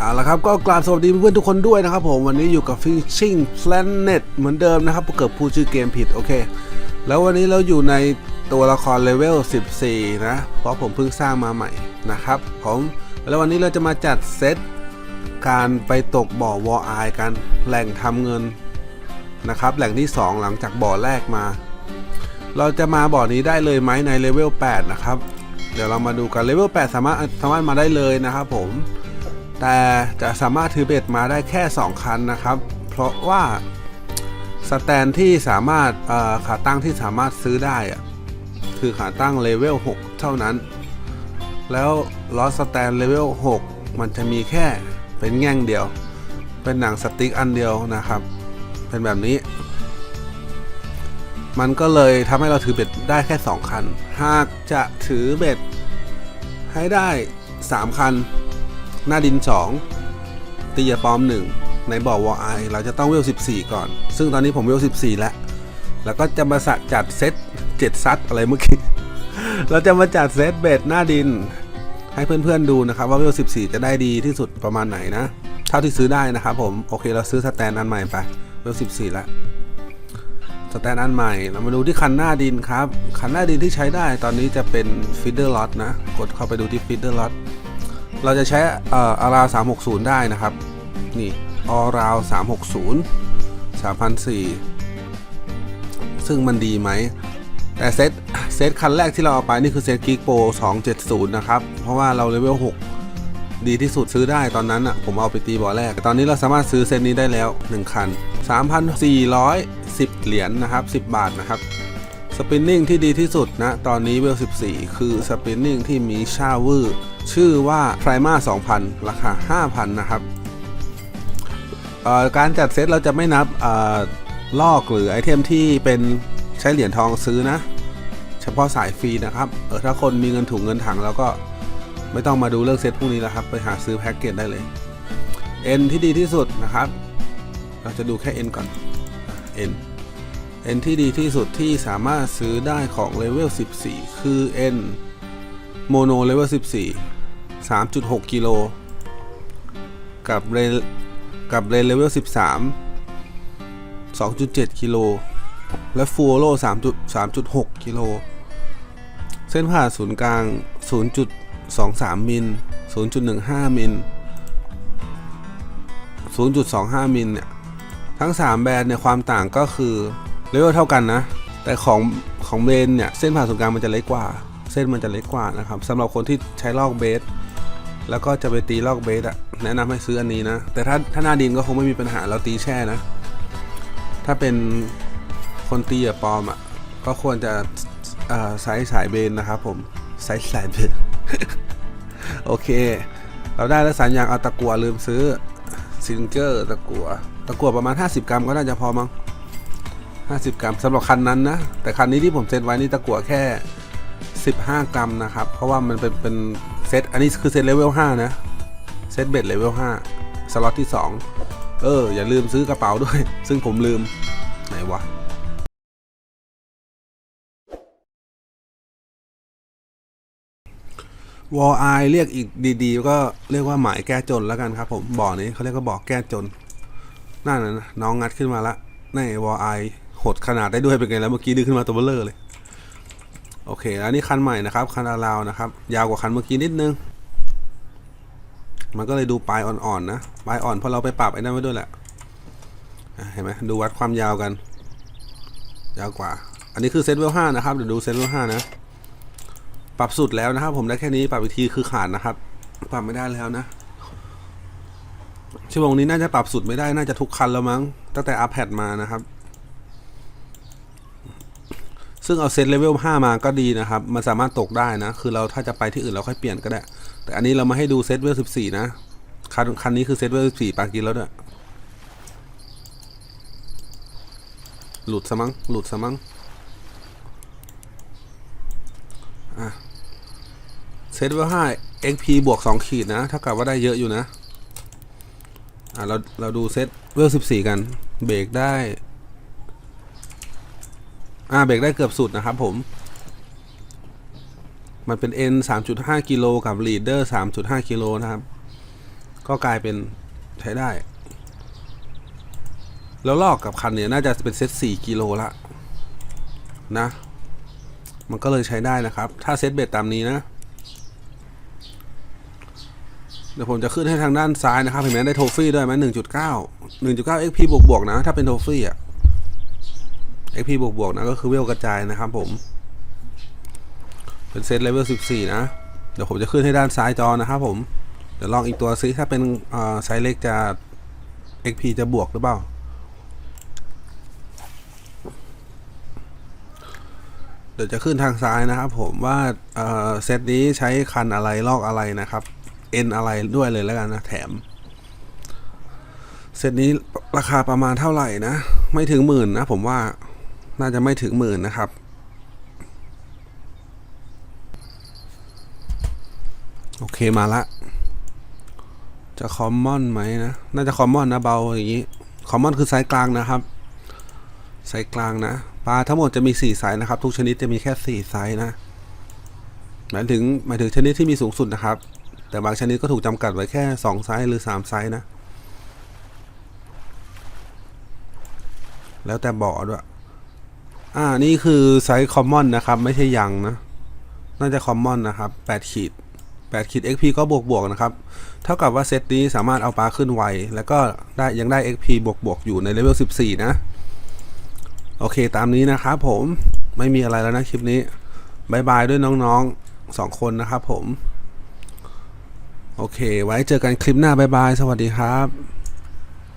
เอาละครับก็กราบสวัสดีเพื่อนทุกคนด้วยนะครับผมวันนี้อยู่กับ Fishing Planet เหมือนเดิมนะครับเกิดพูดชื่อเกมผิดโอเค แล้ววันนี้เราอยู่ในตัวละครเลเวล 14 นะ เพราะผมเพิ่งสร้างมาใหม่นะครับผมแล้ววันนี้เราจะมาจัดเซตการไปตกบ่อวอไอกันแหล่งทำเงินนะครับแหล่งที่ 2 หลังจากบ่อแรกมา เราจะมาบ่อนี้ได้เลยไหมในเลเวล 8 นะครับ เดี๋ยวเรามาดูกันเลเวล 8 สามารถสามารถมาได้เลยนะครับผม แต่จะสามารถถือเบ็ดมาได้แค่ 2 คันนะครับ เพราะว่าสแตนที่สามารถขาตั้งที่สามารถซื้อได้คือขาตั้งเลเวล 6 เท่านั้น แล้วล้อสแตนเลเวล 6 มันจะมีแค่เป็นแง่งเดียว เป็นหนังสติ๊กอันเดียวนะครับ เป็นแบบนี้ มันก็เลยทำให้เราถือเบ็ดได้แค่ 2 คัน หากจะถือเบ็ดให้ได้ 3 คัน หน้าดิน 2 ตียาปอม 1 ในบ่อวอไอเราจะต้องเวล 14 ก่อน ซึ่งตอนนี้ผมเวล 14 แล้ว แล้วก็จะมาะจัดเซต7ซัดอะไรเมื่อกี้ เราจะมาจัดเซตเบ็ดหน้าดิน ให้เพื่อนๆดูนะครับ ว่าเวล 14 จะได้ดีที่สุดประมาณไหนนะ เท่าที่ซื้อได้นะครับผม โอเคเราซื้อสแตนอันใหม่ไป เวล 14 แล้วสแตนอันใหม่ เรามาดูที่คันหน้าดินครับ คันหน้าดินที่ใช้ได้ตอนนี้จะเป็นฟีเดอร์ล็อตนะ กดเข้าไปดูที่ฟีเดอร์ล็อต เราจะใช้อ่ออาราว360ได้นะครับ นี่อาราว360 3,004ซึ่งมันดีไหม แต่เซตเซตคันแรกที่เราเอาไปนี่คือเซตกิกโป270นะครับ เพราะว่าเราเลเวล6ดีที่สุดซื้อได้ตอนนั้นอะผมเอาไปตีบ่อแรกแต่ตอนนี้เราสามารถซื้อเซตนี้ได้แล้ว 1 คัน 3,410 เหรียญนะครับ 10 บาทนะครับสปินนิ่งที่ดีที่สุดนะ ตอนนี้เวล 14 คือสปินนิ่งที่มีชาวือ ชื่อว่าไพรมา2,000 ราคา 5,000 นะครับ การจัดเซตเราจะไม่นับอลอกหรือไอเทมที่เป็นใช้เหรียญทองซื้อนะ เฉพาะสายฟรีนะครับเออถ้าคนมีเงินถุงเงินถังแล้วก็ไม่ต้องมาดูเรื่องเซตพวกนี้แล้วครับ ไปหาซื้อแพ็กเกจได้เลย N ที่ดีที่สุดนะครับ เราจะดูแค่ N ก่อน N N ที่ดีที่สุดที่สามารถซื้อได้ของเลเวล 14 คือ N โมโนเลเวล 14 3.6 กิโล กับเรกับเรนเลเวล 13 2.7 กิโล และฟูโร3.3.6 กิโล เส้นผ่าศูนย์กลาง 0.23 มิล 0.15 มิล 0.25 มิลเนี่ย ทั้ง 3 แบรนด์เนี่ย ความต่างก็คือเลเวลเท่ากันนะ แต่ของของเบนเนี่ย เส้นผ่าศูนย์กลางมันจะเล็กกว่า เส้นมันจะเล็กกว่านะครับสำหรับคนที่ใช้ลอกเบส แล้วก็จะไปตีลอกเบสอะแนะนำให้ซื้ออันนี้นะ แต่ถ้าถ้าหน้าดินก็คงไม่มีปัญหาเราตีแช่นะ ถ้าเป็นคนตีอะปลอมอะก็ควรจะเอ่อใช้สายเบนนะครับผมใช้สายเบนโอเค เราได้แล้วสารยางเอาตะกัวลืมซื้อซิงเกอร์ตะกัวตะกัวประมาณ 50 กรัมก็น่าจะพอมั้ง50 กรัมสำหรับคันนั้นนะ แต่คันนี้ที่ผมเซตไว้นี่ตะกัวแค่ 15 กรัมนะครับ เพราะว่ามันเป็นเป็น เซตอันนี้คือเซตเลเวล5นะ เซตเบ็ดเลเวล5สล็อตที่ 2 เออ อย่าลืมซื้อกระเป๋าด้วย ซึ่งผมลืม ไหนวะวอลไอเรียกอีกดีๆ ก็เรียกว่าหมายแก้จนแล้วกันครับผมบ่อนี้เขาเรียกว่าบ่อแก้จนนั่นนะน้องงัดขึ้นมาละในวอลไอหดขนาดได้ด้วยเป็นไงแล้วเมื่อกี้ดึงขึ้นมาตัวเบลเลอร์เลย โอเคแล้วนี่คันใหม่นะครับ คันอาราวนะครับ ยาวกว่าคันเมื่อกี้นิดนึง มันก็เลยดูปลายอ่อนๆนะปลายอ่อนเพราะเราไปปรับไอ้นั่นไว้ด้วยแหละอะเห็นไหมดูวัดความยาวกัน ยาวกว่า อันนี้คือเซตเวลห้านะครับเดี๋ยวดูเซตเวลห้านะปรับสุดแล้วนะครับ ผมได้แค่นี้ปรับอีกทีคือขาดนะครับ ปรับไม่ได้แล้วนะชั่วโมงนี้น่าจะปรับสุดไม่ได้น่าจะทุกคันแล้วมั้งตั้งแต่อัพแพดมานะครับ ซึ่งเอาเซตเลเวล5มาก็ดีนะครับ มันสามารถตกได้นะ คือเราถ้าจะไปที่อื่นเราค่อยเปลี่ยนก็ได้ แต่อันนี้เรามาให้ดูเซตเวล14 นะ คันคันนี้คือเซตเวล14 ปากินแล้วด้วย หลุดซะมั้ง หลุดซะมั้งเซตเว่า5 XP บวก 2 ขีดนะ เท่ากับว่าได้เยอะอยู่นะ อ่าเรา เราดูเซตเวล14 กัน เบรกได้ อ่าเบรกได้เกือบสุดนะครับผม มันเป็น N 3.5กิโลกับ Leader 3.5กิโลนะครับ ก็กลายเป็นใช้ได้ แล้วลอกกับคันเนี่ยน่าจะเป็นเซต4กิโลละนะ มันก็เลยใช้ได้นะครับ ถ้าเซตเบ็ดตามนี้นะ เดี๋ยวผมจะขึ้นให้ทางด้านซ้ายนะครับ เห็นไหมได้โทฟี่ด้วยไหมหนึ่งจุดเก้าหนึ่งจุดเก้า XP บวกบวกๆนะ ถ้าเป็นโทฟี่อะ XP บวกบวกๆนะก็คือเวลกระจายนะครับผม เป็นเซตเลเวล14 นะ เดี๋ยวผมจะขึ้นให้ด้านซ้ายจอนะครับผม เดี๋ยวลองอีกตัวซิถ้าเป็นอ่าไซส์เล็กจะ XP จะบวกหรือเปล่าเดี๋ยวจะขึ้นทางซ้ายนะครับผมว่าเอ่อเซตนี้ใช้คันอะไรลอกอะไรนะครับ N อะไรด้วยเลยแล้วกันนะแถม เซตนี้ราคาประมาณเท่าไหร่นะ ไม่ถึงหมื่นนะผมว่า น่าจะไม่ถึงหมื่นนะครับ โอเคมาละ จะคอมมอนไหมนะ น่าจะคอมมอนนะเบาอย่างนี้ คอมมอนคือไซส์กลางนะครับไซส์กลางนะ ปลาทั้งหมดจะมี4ไซส์นะครับ ทุกชนิดจะมีแค่4ไซส์นะ หมายถึงหมายถึงชนิดที่มีสูงสุดนะครับ แต่บางชนิดก็ถูกจำกัดไว้แค่ 2 ไซส์หรือ 3 ไซส์นะแล้วแต่บ่อด้วย อ่า นี่คือไซส์คอมมอนนะครับ ไม่ใช่ยังนะ น่าจะคอมมอนนะครับ8ขีด8ขีด XP ก็บวกบวกๆนะครับ เท่ากับว่าเซตนี้สามารถเอาปลาขึ้นไว แล้วก็ได้ยังได้ XP บวกบวกๆอยู่ในเลเวล 14 นะ โอเคตามนี้นะครับผมไม่มีอะไรแล้วนะคลิปนี้บายบายด้วยน้องๆสองคนนะครับผม โอเค ไว้เจอกันคลิปหน้าบายบาย สวัสดีครับ